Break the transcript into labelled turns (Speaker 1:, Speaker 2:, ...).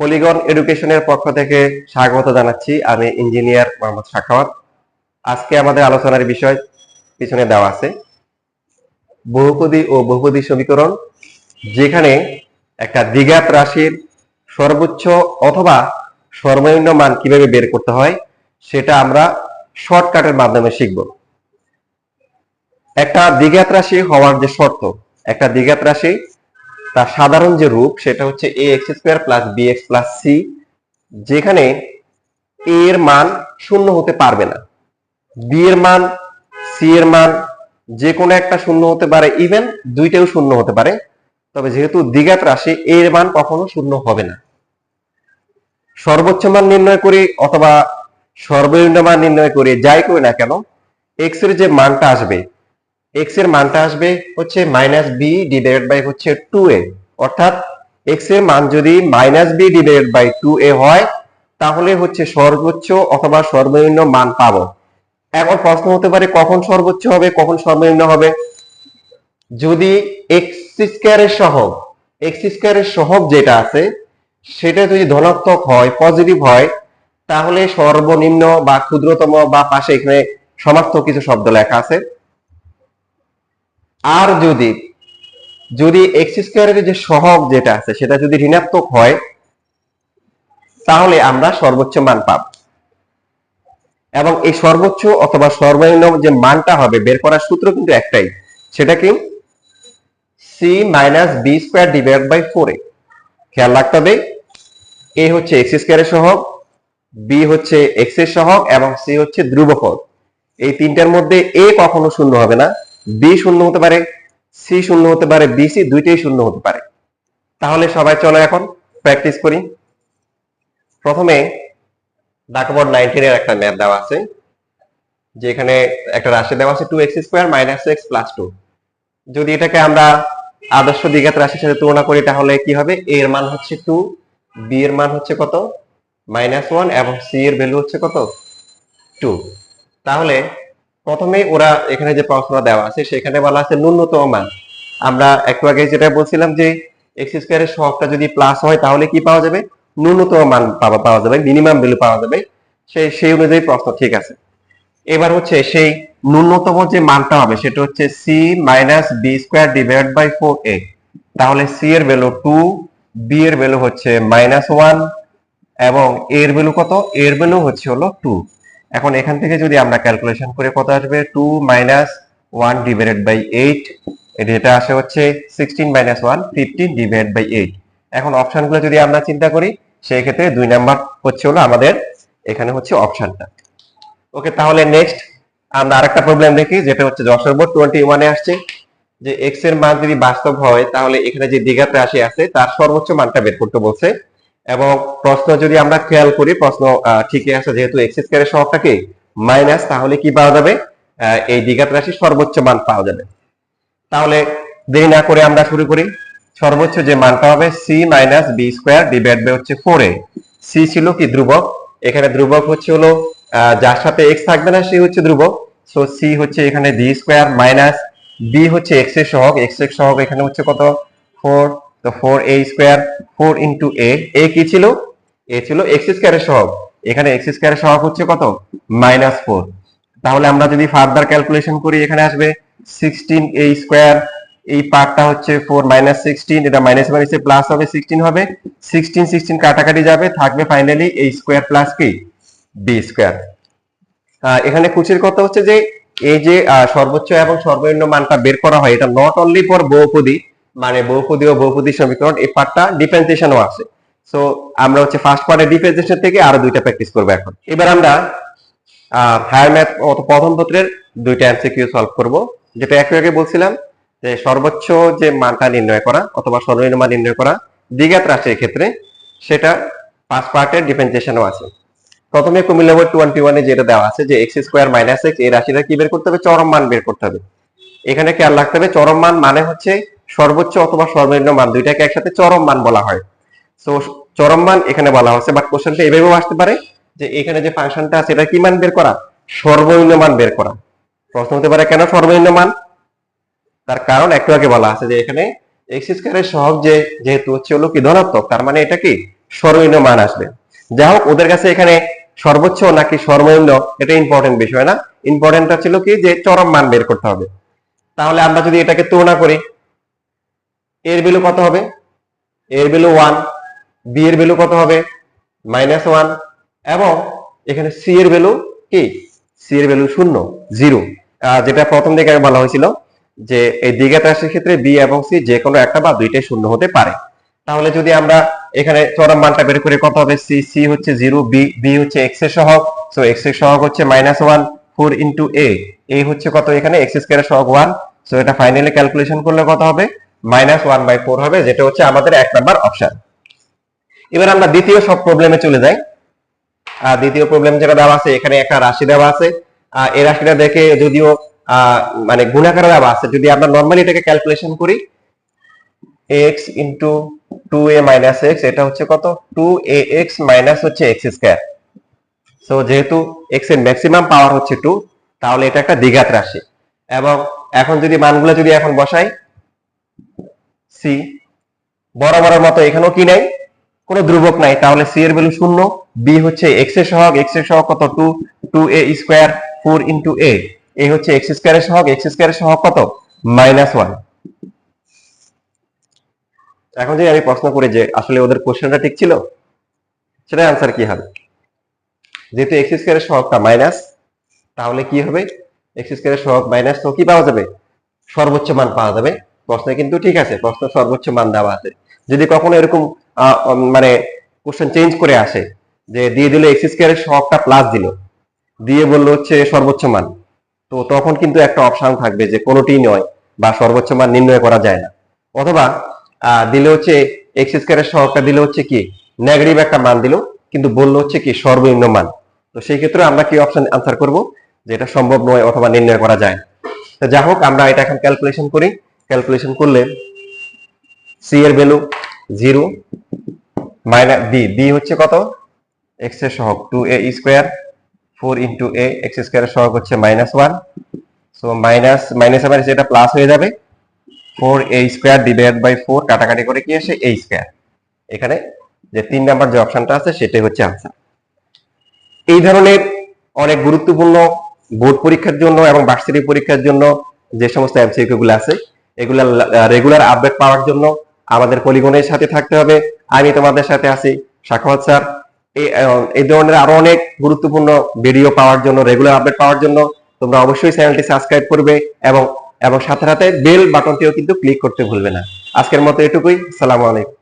Speaker 1: Polygon এডুকেশনের পক্ষ থেকে স্বাগত জানাচ্ছি। আমি ইঞ্জিনিয়ার মোহাম্মদ শাখাওয়াত। আজকে আমাদের আলোচনার বিষয় পিছনে দেওয়া আছে। বহুপদী ও বহুপদী সমীকরণ, যেখানে একটা দ্বিঘাত রাশির সর্বোচ্চ অথবা সর্বনিম্ন মান কীভাবে বের করতে হয়, সেটা আমরা শর্টকাটের মাধ্যমে শিখব। একটা দ্বিঘাত রাশি হওয়ার যে শর্ত, একটা দ্বিঘাত রাশি তার সাধারণ যে রূপ সেটা হচ্ছে A X square plus B X plus C যেখানে এ এর মান শূন্য হতে পারবে না। বি এর মান সি এর মান যে কোনো একটা শূন্য হতে পারে ইভেন দুইটাও শূন্য হতে পারে। তবে যেহেতু দ্বিঘাত রাশি এ এর মান কখনো শূন্য হবে না। সর্বোচ্চ মান নির্ণয় করি অথবা সর্বনিম্ন মান নির্ণয় করি, যাই করি না কেন এক্সের যে মানটা আসবে এক্সের মানটা আসবে হচ্ছে মাইনাস বি বাই হচ্ছে টু এ অর্থাৎ এক্সের মান যদি minus B by two A হয়, তাহলে হচ্ছে সর্বোচ্চ অথবা সর্বনিম্ন মান পাবো। এখন প্রশ্ন হতে পারে, কখন সর্বোচ্চ হবে, কখন সর্বনিম্ন হবে? যদি এক্স স্কোয়ারের সহগ এক্স স্কোয়ারের সহগ যেটা আছে, সেটা যদি ধনাত্মক হয় পজিটিভ হয়, তাহলে সর্বনিম্ন বা ক্ষুদ্রতম বা পাশে এখানে সমার্থক কিছু শব্দ লেখা আছে। আর যদি যদি এক্স স্কোয়ারের যে সহগ যেটা আছে, সেটা যদি ঋণাত্মক হয়, তাহলে আমরা সর্বোচ্চ মান পাব। এবং এই সর্বোচ্চ অথবা সর্বনিম্ন যে মানটা হবে, বের করার সূত্র কিন্তু একটাই। সেটা কি C minus B square divide by four A. খেয়াল রাখতে হবে এ হচ্ছে এক্স স্কোয়ারের সহগ বি হচ্ছে এক্সের সহগ, এবং সি হচ্ছে ধ্রুবপদ এই তিনটার মধ্যে এ কখনো শূন্য হবে না। বি শূন্য হতে পারে সি শূন্য হতে পারে বি সি দুইটাই শূন্য হতে পারে। তাহলে সবাই চলো এখন প্র্যাকটিস করি। প্রথমে ডাকবোর্ড নাইনটিনের একটা ম্যাথ দেওয়া আছে, যেখানে একটা রাশি দেওয়া আছে two X square minus X plus two যদি এটাকে আমরা আদর্শ দ্বিঘাত রাশির সাথে তুলনা করি, তাহলে কি হবে? এর মান হচ্ছে টু বি এর মান হচ্ছে কত? মাইনাস ওয়ান এবং সি এর ভ্যালু হচ্ছে কত? টু তাহলে প্রথমে ওরা এখানে যে প্রশ্ন দেওয়া আছে, সেখানে বলা আছে ন্যূনতম মান। আমরা একটু আগে যেটা বলছিলাম যে এক্স স্কোয়ারের সহগটা যদি প্লাস হয়, তাহলে কি পাওয়া যাবে? ন্যূনতম মান পাওয়া পাওয়া যাবে মিনিমাম ভ্যালু পাওয়া যাবে। সেই সেই অনুযায়ী প্রশ্ন, ঠিক আছে। এবার হচ্ছে সেই ন্যূনতম যে মানটা হবে, সেটা হচ্ছে C minus B square divide by four A তাহলে সি এর ভ্যালু টু বি এর ভ্যালু হচ্ছে মাইনাস ওয়ান এবং এর ভ্যালু কত? এর ভ্যালু হচ্ছে হলো টু এখন এখান থেকে যদি আমরা ক্যালকুলেশন করে কত আসবে? Two minus one divided by eight যেটা আসে হচ্ছে sixteen minus one fifteen divide by eight এখন অপশনগুলো যদি আমরা চিন্তা করি, সেই ক্ষেত্রে দুই নাম্বার হচ্ছে হলো আমাদের এখানে হচ্ছে অপশনটা ওকে তাহলে নেক্সট আমরা আরেকটা প্রবলেম দেখি, যেটা হচ্ছে যশোর বোর্ড টোয়েন্টি ওয়ানে আসছে, যে এক্সের মান যদি বাস্তব হয়, তাহলে এখানে যে দ্বিঘাত রাশি আছে, তার সর্বোচ্চ মানটা বের করতে বলছে এবং প্রশ্ন যদি আমরা খেয়াল করি, প্রশ্ন ঠিকই আছে, যেহেতু এক্স স্কোয়ারের সহগটা কি? মাইনাস তাহলে কি পাওয়া যাবে? এই দ্বিঘাত রাশির সর্বোচ্চ মান পাওয়া যাবে। তাহলে দেরি না করে আমরা শুরু করি। সর্বোচ্চ যে মানটা হবে C minus B square divide by হচ্ছে ফোর এ। সি ছিল কি ধ্রুবক? এখানে ধ্রুবক হচ্ছে হলো যার সাথে এক্স থাকবে না, সে হচ্ছে ধ্রুবক। সো সি হচ্ছে এখানে ডি স্কোয়ার মাইনাস বি হচ্ছে এক্সের সহগ। এক্সের সহগ এখানে হচ্ছে কত? ফোর তো four A square four into A A কি ছিল? এ ছিল এক্স স্কোয়ারের সহগ। এখানে এক্স স্কোয়ারের সহগ হচ্ছে কত? মাইনাস ফোর তাহলে আমরা যদি ফার্দার ক্যালকুলেশন করি, এখানে আসবে সিক্সটিন এ স্কোয়ার এই পার্টটা হচ্ছে ফোর মাইনাস সিক্সটিন এটা মাইনাস মাইনাসে প্লাস হবে সিক্সটিন হবে। সিক্সটিন সিক্সটিন কাটাকাটি যাবে, থাকবে ফাইনালি এই স্কোয়ার প্লাস কি? বি স্কোয়ার এখানে খুশির কথা হচ্ছে যে, এই যে সর্বোচ্চ এবং সর্বনিম্ন মানটা বের করা হয়, এটা নট অনলি ফর বহুপদী মানে বহুপদী ও বহুপদী সমীকরণ, এই পার্টটা ডিফারেন্সিয়েশনও আছে। সো আমরা হচ্ছে ফার্স্ট পার্টের ডিফারেন্সিয়েশন থেকে আরও দুইটা প্র্যাকটিস করব এখন। এবার আমরা হায়ার ম্যাথ প্রথম পত্রের দুইটা এমসিকিউ সলভ করব। যেটা একটু আগে বলছিলাম যে সর্বোচ্চ যে মানটা নির্ণয় করা অথবা সর্বনিম্ন মান নির্ণয় করা দ্বিঘাত রাশির ক্ষেত্রে সেটা পাঁচ পার্টের ডিফারেন্সিয়েশনও আছে। প্রথমে কুমিল্লা বোর্ড টোয়েন্টি ওয়ানে যেটা দেওয়া আছে যে এক্স স্কোয়ার মাইনাস এক্স এই রাশিটা কি বের করতে হবে? চরম মান বের করতে হবে। এখানে খেয়াল রাখতে হবে, চরম মান মানে হচ্ছে সর্বোচ্চ অথবা সর্বনিম্ন মান, দুইটাকে একসাথে চরম মান বলা হয়। তো চরম মান এখানে বলা হচ্ছে বাট কোশ্চেনটা এভাবেও আসতে পারে যে এখানে যে ফাংশনটা আছে, এটা কি মান বের করা? সর্বনিম্ন মান বের করা। প্রশ্ন হতে পারে, কেন সর্বনিম্ন মান? তার কারণ একটু আগে বলা আছে যে এখানে এক্স স্কোয়ারের সহগ যে, যেহেতু হচ্ছে হলো কি ধনাত্মক, তার মানে এটা কি? সর্বনিম্ন মান আসবে। যাই হোক, ওদের কাছে এখানে সর্বোচ্চ নাকি সর্বনিম্ন, এটা ইম্পর্টেন্ট বিষয় না। ইম্পর্টেন্টটা ছিল কি? যে চরম মান বের করতে হবে। তাহলে আমরা যদি এটাকে তুলনা করি এর ভ্যালু কত হবে? এর ভ্যালু ওয়ান বি এর ভ্যালু কত হবে? মাইনাস ওয়ান এবং এখানে সি এর ভ্যালু কি? সি এর ভ্যালু শূন্য জিরো যেটা প্রথম দিকে বলা হয়েছিল যে এই দ্বিঘাত রাশির ক্ষেত্রে বি এবং সি যে কোনো একটা বা দুইটাই শূন্য হতে পারে। তাহলে যদি আমরা এখানে চরম মানটা বের করে কত হবে? সি সি হচ্ছে জিরো বি বি হচ্ছে এক্সের সহগ। সো এক্সের সহগ হচ্ছে minus one four into a a হচ্ছে কত এখানে? এক্স স্কোয়ার সহগ ওয়ান সো এটা ফাইনালি ক্যালকুলেশন করলে কত হবে? মাইনাস ওয়ান বাই ফোর হবে যেটা হচ্ছে আমাদের এক নাম্বার অপশন এবার আমরা দ্বিতীয় সব প্রবলেমে চলে যাই। আহ, দ্বিতীয় প্রবলেম যেটা দেওয়া আছে এখানে একটা রাশি দেওয়া আছে। এই রাশিটা দেখে যদিও মানে গুণাকারে দেওয়া আছে যদি আমরা নর্মালি এটাকে ক্যালকুলেশন করি x into two a minus x এটা হচ্ছে কত? টু এ এক্স মাইনাস হচ্ছে এক্স স্কোয়ার সো যেহেতু এক্সের ম্যাক্সিমাম পাওয়ার হচ্ছে টু তাহলে এটা একটা দ্বিঘাত রাশি। এবং এখন যদি মানগুলো যদি এখন বসাই সি বরাবরের মতো এখানেও কি নাই? কোনো ধ্রুবক নাই। তাহলে সি এর ভ্যালু শূন্য বি হচ্ছে এক্সের সহগ এক্সের সহগ কত? Two two a square four into a a হচ্ছে এক্স স্কোয়ারের সহগ এক্স স্কোয়ারের সহগ কত? মাইনাস ওয়ান এখন যদি আমি প্রশ্ন করি যে আসলে ওদের কোশ্চেনটা ঠিক ছিল সেটা আনসার কি হবে? যেহেতু এক্স স্কোয়ার এর সহগটা মাইনাস তাহলে কি হবে? এক্স স্কোয়ার এর সহগ মাইনাস তো কি পাওয়া যাবে? সর্বোচ্চ মান পাওয়া যাবে। প্রশ্নে কিন্তু ঠিক আছে, প্রশ্ন সর্বোচ্চ মান দেওয়া আছে। যদি কখনো এরকম মানে কোশ্চেন চেঞ্জ করে আসে, যে দিয়ে দিল এক্স স্কোয়ারের সহগটা প্লাস দিল, দিয়ে বলল হচ্ছে সর্বোচ্চ মান, তো তখন কিন্তু একটা অপশন থাকবে যে কোনোটি নয় বা সর্বোচ্চ মান নির্ণয় করা যায় না। অথবা দিলে হচ্ছে এক্স স্কোয়ারের সহগটা দিলে হচ্ছে কি নেগেটিভ একটা মান দিল, কিন্তু বলল হচ্ছে কি সর্বনিম্ন মান। তো সেই ক্ষেত্রে আমরা কি অপশন আনসার করব, যে এটা সম্ভব নয় অথবা নির্ণয় করা যায় তো যা হোক, আমরা এটা এখন ক্যালকুলেশন করি। ক্যালকুলেশন করলে সি এর value zero minus b b হচ্ছে কত? এক্সের সহগ two a square four into a x স্কোয়ারের সহগ হচ্ছে minus one so minus minus আবার এটা প্লাস হয়ে যাবে। Four a square divide by four কাটাকাটি করে কি আসে? এ স্কোয়ার এখানে যে তিন নাম্বার যে অপশনটা আছে, সেটাই হচ্ছে আনসার এই ধরনের অনেক গুরুত্বপূর্ণ বোর্ড পরীক্ষার জন্য এবং বার্ষিক পরীক্ষার জন্য যে সমস্ত এমসিকিউ গুলো আছে এগুলা রেগুলার আপডেট পাওয়ার জন্য আমাদের পলিগনের সাথে থাকতে হবে। আমি তোমাদের সাথে আছি সাখাওয়াত স্যার। এই ধরনের আরও অনেক গুরুত্বপূর্ণ ভিডিও পাওয়ার জন্য রেগুলার আপডেট পাওয়ার জন্য তোমরা অবশ্যই চ্যানেলটি সাবস্ক্রাইব করবে এবং এবং সাথে সাথে বেল বাটনটিও কিন্তু ক্লিক করতে ভুলবে না। আজকের মতো এটুকুই। সালাম আলাইকুম।